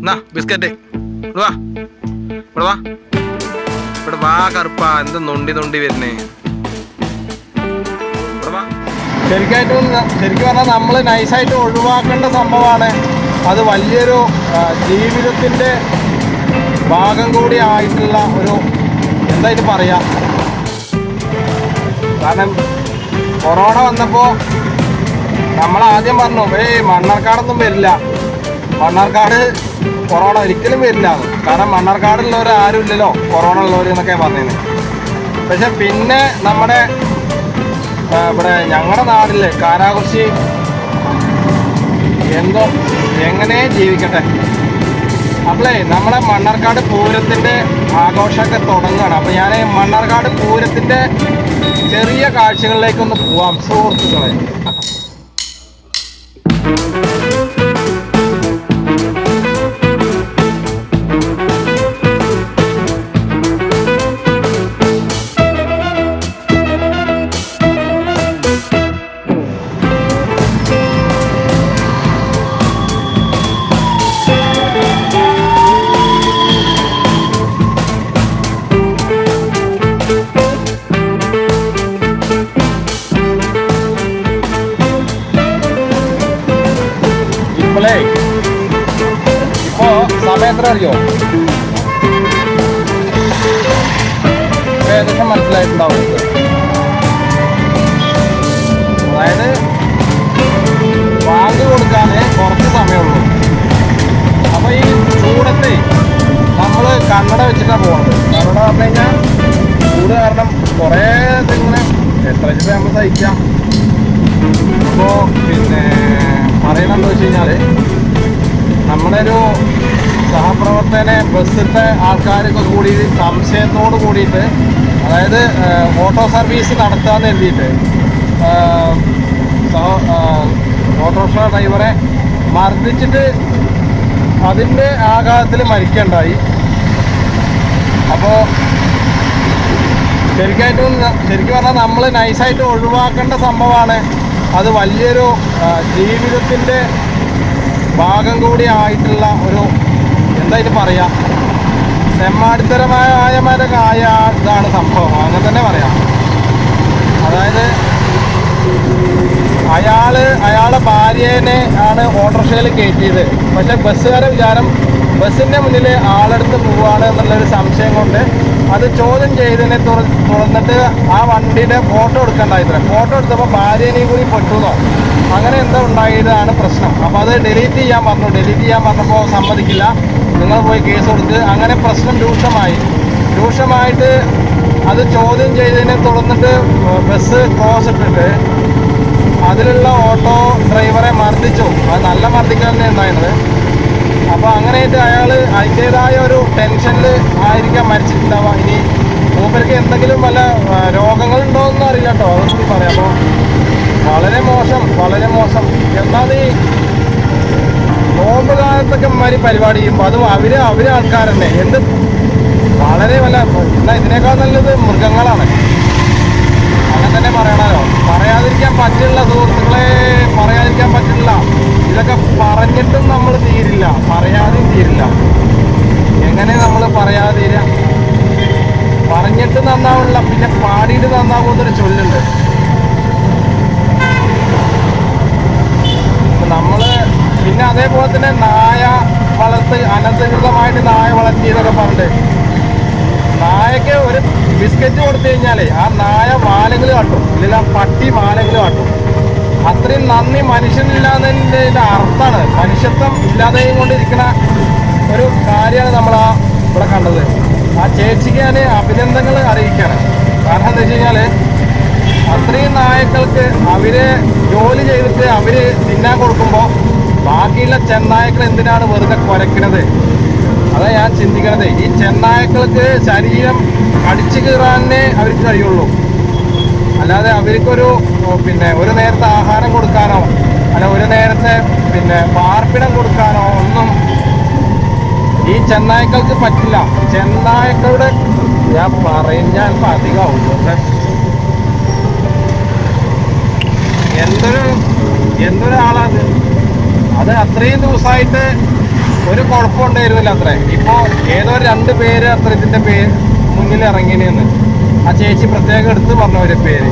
എന്നാ ബിസ്ക്കറ്റ്. ഇവിടെ വാ. ഇവിടെ വാ. ഇവിടെ വാ കറുപ്പ. എന്ത് നൊണ്ടി നൊണ്ടി വരുന്നേ. ശരിക്കായിട്ടും ശരിക്കും പറഞ്ഞാൽ നമ്മൾ നൈസായിട്ട് ഒഴിവാക്കേണ്ട സംഭവമാണ് അത് വലിയൊരു ജീവിതത്തിന്റെ ഭാഗം കൂടി ആയിട്ടുള്ള ഒരു എന്തായിട്ട് പറയാ. കാരണം കൊറോണ വന്നപ്പോൾ നമ്മൾ ആദ്യം പറഞ്ഞു ഏയ് മണ്ണാർക്കാടൊന്നും വരില്ല. മണ്ണാർക്കാട് കൊറോണ ഒരിക്കലും വരില്ല. കാരണം മണ്ണാർക്കാടുള്ളവർ ആരും ഇല്ലല്ലോ. കൊറോണ ഉള്ളവർ എന്നൊക്കെ പറഞ്ഞത് പക്ഷെ പിന്നെ നമ്മുടെ ഇവിടെ ഞങ്ങളുടെ നാട്ടിൽ കാരാകുറിശി എന്തോ എങ്ങനെ ജീവിക്കട്ടെ. അപ്പളേ നമ്മുടെ മണ്ണാർക്കാട് പൂരത്തിന്റെ ആഘോഷമൊക്കെ തുടങ്ങുകയാണ് അപ്പം ഞാൻ മണ്ണാർക്കാട് പൂരത്തിന്റെ ചെറിയ കാഴ്ചകളിലേക്കൊന്ന് പോവാം. സുഹൃത്തുക്കളെ. ഇപ്പോഴേ ഇപ്പോ സമയം എത്ര അറിയോ? ഏകദേശം മനസ്സിലായിട്ടുണ്ടാവും. അതായത് വാങ്ങി കൊടുക്കാന് കുറച്ച് സമയമുള്ളൂ. അപ്പൊ ഈ ചൂടത്തെ നമ്മൾ കണ്ണട വെച്ചിട്ടാണ് പോകുന്നത് കണ്ണട പറഞ്ഞു കഴിഞ്ഞാൽ ചൂട് കാരണം കുറേ ഇതിങ്ങനെ എത്ര വെച്ചിട്ട് നമ്മൾ സഹിക്കാം. അപ്പോൾ പിന്നെ പറയണമെന്ന് വെച്ച് കഴിഞ്ഞാൽ നമ്മുടെ ഒരു സഹപ്രവർത്തകനെ ബസ്സിലത്തെ ആൾക്കാരൊക്കെ കൂടി സംശയത്തോട് കൂടിയിട്ട് അതായത് ഓട്ടോ സർവീസ് നടത്താമെന്ന് എഴുതിയിട്ട് ഓട്ടോറിക്ഷ ഡ്രൈവറെ മർദ്ദിച്ചിട്ട് അതിന്റെ ആഘാതത്തിൽ മരിക്കണ്ടായി. അപ്പോൾ ശരിക്കായിട്ടും ശരിക്കും പറഞ്ഞാൽ നമ്മൾ നൈസായിട്ട് ഒഴിവാക്കേണ്ട സംഭവമാണ്. അത് വലിയൊരു ജീവിതത്തിന്റെ ഭാഗം കൂടി ആയിട്ടുള്ള ഒരു എന്തായിട്ട് പറയാം നെമ്മാടിത്തരമായ ആയ ഇതാണ് സംഭവം. അങ്ങനെ തന്നെ പറയാം. അതായത് അയാൾ അയാളെ ഭാര്യേനെ ആണ് ഓട്ടോറിക്ഷയിൽ കയറ്റിയത്. പക്ഷേ ബസ്സുകാരെ വിചാരം ബസ്സിന്റെ മുന്നിൽ ആളെടുത്ത് പോവുകയാണ് എന്നുള്ളൊരു സംശയം കൊണ്ട് അത് ചോദ്യം ചെയ്തതിനെ തുറ തുറന്നിട്ട് ആ വണ്ടിയുടെ ഫോട്ടോ എടുക്കണ്ടായിത്ര ഫോട്ടോ എടുത്തപ്പോൾ ഭാര്യനെയും കൂടി പെട്ടുന്നോ? അങ്ങനെ എന്തോ ഉണ്ടായതാണ് പ്രശ്നം. അപ്പോൾ അത് ഡിലീറ്റ് ചെയ്യാൻ പറഞ്ഞു. ഡിലീറ്റ് ചെയ്യാൻ പറഞ്ഞപ്പോൾ സമ്മതിക്കില്ല. നിങ്ങൾ പോയി കേസ് കൊടുത്ത് അങ്ങനെ പ്രശ്നം രൂക്ഷമായി. രൂക്ഷമായിട്ട് അത് ചോദ്യം ചെയ്തതിനെ തുടർന്നിട്ട് ബസ് ക്രോസ് ഇട്ടിട്ട് അതിലുള്ള ഓട്ടോ ഡ്രൈവറെ മർദ്ദിച്ചു. അത് നല്ല മർദ്ദിക്കൽ തന്നെ ഉണ്ടായിരുന്നത്. അപ്പോൾ അങ്ങനെയായിട്ട് അയാൾ അതിന്റെതായ ഒരു ടെൻഷനിൽ ആയിരിക്കാം മരിച്ചിട്ടുണ്ടാവുക. ഇനി മൂപ്പർക്ക് എന്തെങ്കിലും വല്ല രോഗങ്ങൾ എന്ന് അറിയില്ല കേട്ടോ അതൊന്നും പറയാം. അപ്പോൾ വളരെ മോശം വളരെ മോശം. എന്നാൽ ഈ നോമ്പ് കാലത്തൊക്കെ മാതിരി പരിപാടി ചെയ്യുമ്പോൾ അതും അവർ അവർ ആൾക്കാർ തന്നെ എന്ത് വളരെ വല്ല എന്നാൽ ഇതിനേക്കാൾ നല്ലത് മൃഗങ്ങളാണ്. അങ്ങനെ തന്നെ പറയണല്ലോ. പറയാതിരിക്കാൻ പറ്റില്ല സുഹൃത്തുക്കളെ. പറയാതിരിക്കാൻ പറ്റില്ല. ഇതൊക്കെ പറഞ്ഞിട്ടും നമ്മൾ തീരില്ല. പറയാതെയും തീരില്ല. എങ്ങനെ നമ്മൾ പറയാതെ പറഞ്ഞിട്ട് നന്നാവില്ല പിന്നെ പാടിയിട്ട് നന്നാവുന്നൊരു ചൊല്ലുണ്ട്. നമ്മൾ പിന്നെ അതേപോലെ തന്നെ നായ വളർത്ത് അനധികൃതമായിട്ട് നായ വളർത്തിയതൊക്കെ പറഞ്ഞിട്ട്. നായക്ക് ഒരു ബിസ്ക്കറ്റ് കൊടുത്തു കഴിഞ്ഞാലേ ആ നായ മാലകൾ കാട്ടും. ഇല്ലെങ്കിൽ ആ പട്ടി മാലകൾ കാട്ടും. അത്രയും നന്ദി. മനുഷ്യനില്ലാന്നതിന്റെ അർത്ഥമാണ് മനുഷ്യത്വം ഇല്ലാതെയും കൊണ്ടിരിക്കുന്ന ഒരു കാര്യമാണ് നമ്മൾ ആ ഇവിടെ കണ്ടത്. ആ ചേച്ചിക്ക് ഞാൻ അഭിനന്ദനങ്ങൾ അറിയിക്കുകയാണ്. കാരണം എന്താ വെച്ച് കഴിഞ്ഞാൽ അത്രയും നായക്കൾക്ക് അവർ ജോലി ചെയ്തിട്ട് അവർ തിന്നാൻ കൊടുക്കുമ്പോൾ ബാക്കിയുള്ള ചെന്നായക്കൾ എന്തിനാണ് വെറുതെ കുരയ്ക്കുന്നത് അതാ ഞാൻ ചിന്തിക്കണത്. ഈ ചെന്നായക്കൾക്ക് ശരീരം കടിച്ചു കീറാനേ അവർക്ക് കഴിയുള്ളൂ. അല്ലാതെ അവർക്കൊരു പിന്നെ ഒരു നേരത്തെ ആഹാരം കൊടുക്കാനോ അല്ല ഒരു നേരത്തെ പിന്നെ പാർപ്പിടം കൊടുക്കാനോ ഒന്നും ഈ ചെന്നായ്ക്കൾക്ക് പറ്റില്ല. ചെന്നായ്ക്കളുടെ ഞാൻ പറഞ്ഞാൽ അധികമാവും എന്തൊരു എന്തൊരാളാണ്? അത് അത്രയും ദിവസമായിട്ട് ഒരു കുഴപ്പമുണ്ടായിരുന്നില്ല അത്രേ. ഇപ്പോ ഏതോ രണ്ട് പേര് അത്ര ഇതിന്റെ പേര് മുന്നിൽ ഇറങ്ങിനെന്ന് ആ ചേച്ചി പ്രത്യേകം എടുത്ത് പറഞ്ഞ ഒരു പേര്.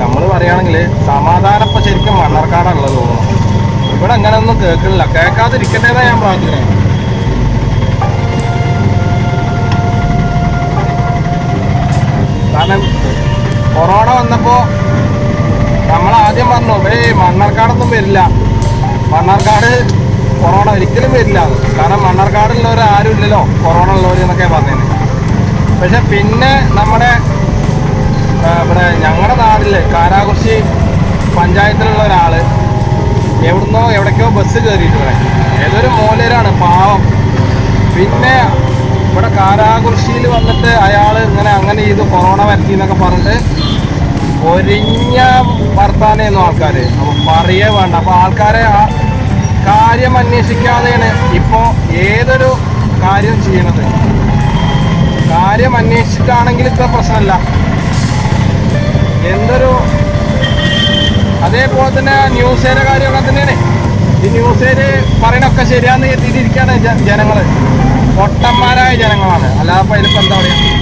നമ്മൾ പറയുകയാണെങ്കിൽ സമാധാനം ഇപ്പൊ ശരിക്കും മണ്ണാർക്കാടുള്ളത് തോന്നുന്നു. ഇവിടെ അങ്ങനെ ഒന്നും കേൾക്കുന്നില്ല. കേൾക്കാതിരിക്കട്ടേന്നാ ഞാൻ പ്രാർത്ഥിക്കുന്നത് കാരണം കൊറോണ വന്നപ്പോ നമ്മൾ ആദ്യം പറഞ്ഞു ഏയ് മണ്ണാർക്കാടൊന്നും വരില്ല. മണ്ണാർക്കാട് കൊറോണ ഒരിക്കലും വരില്ല. കാരണം മണ്ണാർക്കാടുള്ളവർ ആരും ഇല്ലല്ലോ കൊറോണ ഉള്ളവർ എന്നൊക്കെ പറഞ്ഞത് പക്ഷെ പിന്നെ നമ്മുടെ ഇവിടെ ഞങ്ങളുടെ നാട്ടിൽ കാരാകുറിശി പഞ്ചായത്തിലുള്ള ഒരാൾ എവിടുന്നോ എവിടേക്കോ ബസ് കയറിയിട്ടുണ്ട് ഏതൊരു മൂലരാണ് പാവം. പിന്നെ ഇവിടെ കാരാകുറിശിയിൽ വന്നിട്ട് അയാൾ ഇങ്ങനെ അങ്ങനെ ചെയ്തു കൊറോണ വരുത്തി എന്നൊക്കെ പറഞ്ഞിട്ട് ഒരിഞ്ഞ വർത്താനായിരുന്നു ആൾക്കാര്. അപ്പൊ പറയേ വേണ്ട. അപ്പൊ ആൾക്കാരെ ആ കാര്യം അന്വേഷിക്കാതെയാണ് ഇപ്പോ ഏതൊരു കാര്യം ചെയ്യണത്. കാര്യം അന്വേഷിച്ചിട്ടാണെങ്കിൽ ഇത്ര പ്രശ്നമല്ല. എന്തൊരു അതേപോലെ തന്നെ ന്യൂസേരെ കാര്യമൊക്കെ തന്നെയാണ്. ഈ ന്യൂസേര് പറയണൊക്കെ ശരിയാന്ന് എത്തിയിട്ടിരിക്കുകയാണ് ജനങ്ങൾ പൊട്ടന്മാരായ ജനങ്ങളാണ്. അല്ലാതെ ഇപ്പൊ ഇതിപ്പോൾ എന്താ പറയാ?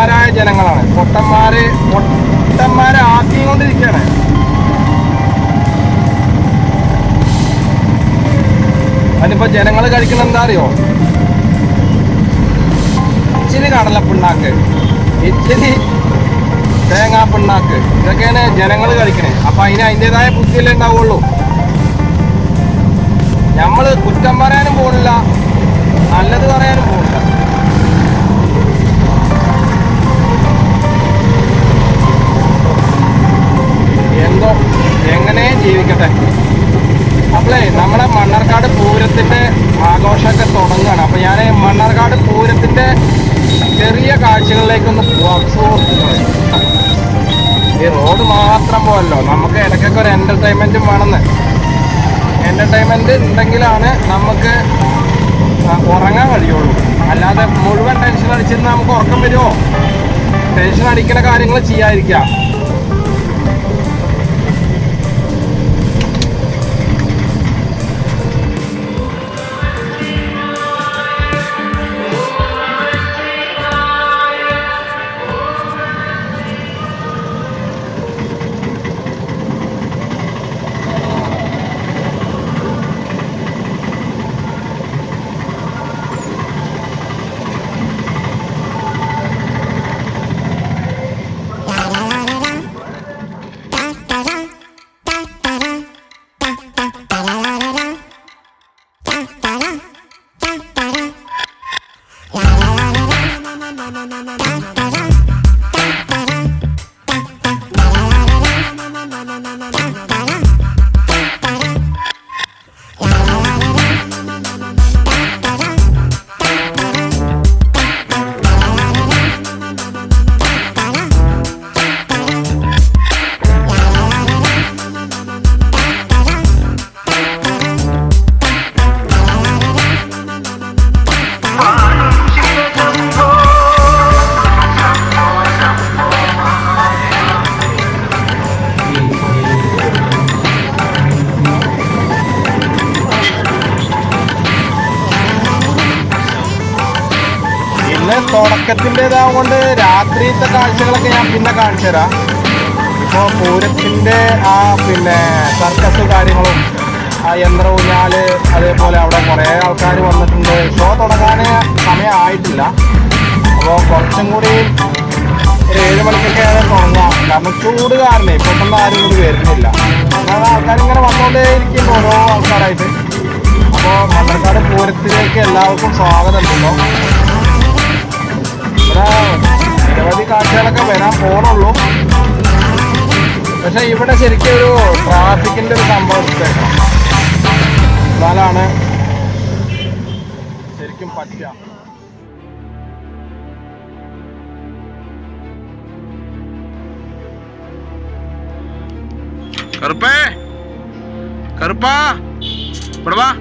പൊട്ടന്മാരായ ജനങ്ങളാണ്. പൊട്ടന്മാര് പൊട്ടന്മാരെ ആക്കിക്കൊണ്ടിരിക്കുകയാണ്. അതിനിപ്പോ ജനങ്ങൾ കഴിക്കുന്ന എന്താ അറിയോ? ഇച്ചിരി കടലപ്പിണ്ണാക്ക്. ഇച്ചിരി തേങ്ങാ പിണ്ണാക്ക് ഇതൊക്കെയാണ് ജനങ്ങൾ കഴിക്കണേ. അപ്പൊ അതിന് അതിന്റെതായ ബുദ്ധിയല്ലേ ഉണ്ടാവുള്ളൂ. നമ്മൾ കുറ്റം പറയാനും പോണില്ല. നല്ലത് പറയാനും പോണില്ല. എങ്ങനെ ജീവിക്കട്ടെ? അപ്പളേ നമ്മുടെ മണ്ണാർക്കാട് പൂരത്തിന്റെ ആഘോഷമൊക്കെ തുടങ്ങുകയാണ്. അപ്പൊ ഞാൻ മണ്ണാർക്കാട് പൂരത്തിന്റെ ചെറിയ കാഴ്ചകളിലേക്കൊന്ന് പോവാം. സുഹൃത്തുക്കളെ ഈ റോഡ് മാത്രം പോലല്ലോ നമുക്ക് ഇടയ്ക്കൊക്കെ ഒരു എന്റർടൈൻമെന്റും വേണമെന്ന്. എന്റർടൈൻമെന്റ് ഉണ്ടെങ്കിലാണ് നമുക്ക് ഉറങ്ങാൻ കഴിയുള്ളൂ. അല്ലാതെ മുഴുവൻ ടെൻഷൻ അടിച്ചിരുന്ന് നമുക്ക് ഉറക്കം വരുമോ ടെൻഷൻ അടിക്കുന്ന കാര്യങ്ങൾ ചെയ്യാതിരിക്കാം ഇന്ന് തുടക്കത്തിന്റെതാകൊണ്ട് രാത്രിയിലത്തെ കാഴ്ചകളൊക്കെ ഞാൻ പിന്നെ കാണിച്ചു തരാം ഇപ്പോൾ പൂരത്തിന്റെ ആ പിന്നെ സർക്കസ് കാര്യങ്ങളും ആ യന്ത്ര ഊഞ്ഞാൽ അതേപോലെ അവിടെ കുറേ ആൾക്കാർ വന്നിട്ടുണ്ട്. ഷോ തുടങ്ങാൻ സമയമായിട്ടില്ല. അപ്പോൾ കുറച്ചും കൂടി ഒരു ഏഴ് മണിക്കൊക്കെയാണ് തുടങ്ങാം. കാരണം ചൂട് കാരണം ഇപ്പം ആരും കൂടി വരുന്നില്ല. കാരണം ആൾക്കാരിങ്ങനെ വന്നുകൊണ്ടേ ഇരിക്കുന്നു ഓരോ ആൾക്കാരായിട്ട്. അപ്പോൾ മണ്ണർക്കാട് പൂരത്തിലേക്ക് എല്ലാവർക്കും സ്വാഗതം ഉണ്ടല്ലോ ഇവിടെ നിരവധി കാഴ്ചകളൊക്കെ വരാൻ പോണുള്ളൂ. പക്ഷെ ഇവിടെ ശരിക്കും ഒരു ട്രാഫിക്കിന്റെ ഒരു സംഭവം എന്നാലാണ് ശരിക്കും പറ്റുക. കറുപ്പേ. കറുപ്പാ. ഇവിടെ വാ.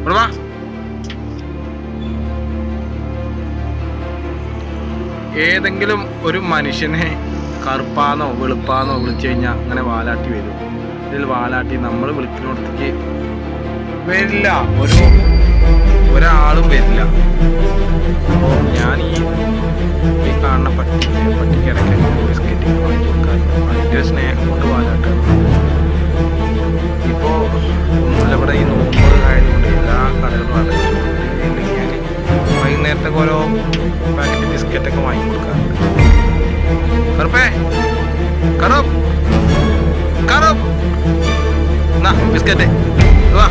ഇവിടെ വാ. ഏതെങ്കിലും ഒരു മനുഷ്യനെ കറുപ്പാന്നോ വെളുപ്പാന്നോ വിളിച്ചു കഴിഞ്ഞാൽ അങ്ങനെ വാലാട്ടി വരും. ഇതിൽ വാലാട്ടി നമ്മൾ വിളിക്കുന്നിടത്തേക്ക് വരില്ല. ഒരു ഒരാളും വരില്ല. അപ്പോൾ ഞാൻ ഈ കാണുന്ന പട്ടി പട്ടിക്ക് ഇടയ്ക്ക് ബിസ്ക്കറ്റ് അതിന്റെ സ്നേഹം കൊണ്ട് വാലാട്ടാണ് ഇപ്പോൾ ഇത് വാ.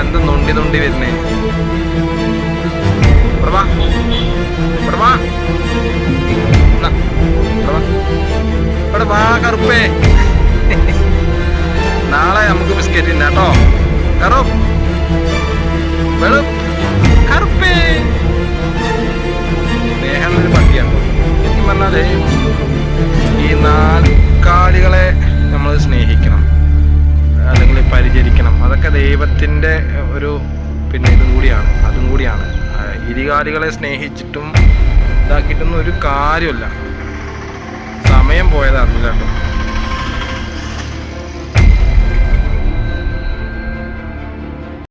എന്ത് നൊണ്ടി നൊണ്ടി വരുന്നേ. കറുപ്പേ. നാളെ നമുക്ക് ബിസ്ക്കറ്റ് ഇല്ല കേട്ടോ. കറുപ്പ് വെളുപ്പ്. കറുപ്പേ. സ്നേഹം ഒരു പട്ടിയാണ് ശരിക്കും പറഞ്ഞാലേ ഈ നാൽക്കാലികളെ ദൈവത്തിന്റെ ഒരു പിന്നെ ഇതും കൂടിയാണ്. അതും കൂടിയാണ്. ഇരികാലികളെ സ്നേഹിച്ചിട്ടും ഇതാക്കിയിട്ടൊന്നും ഒരു കാര്യമില്ല സമയം പോയത് അറിഞ്ഞില്ല കേട്ടോ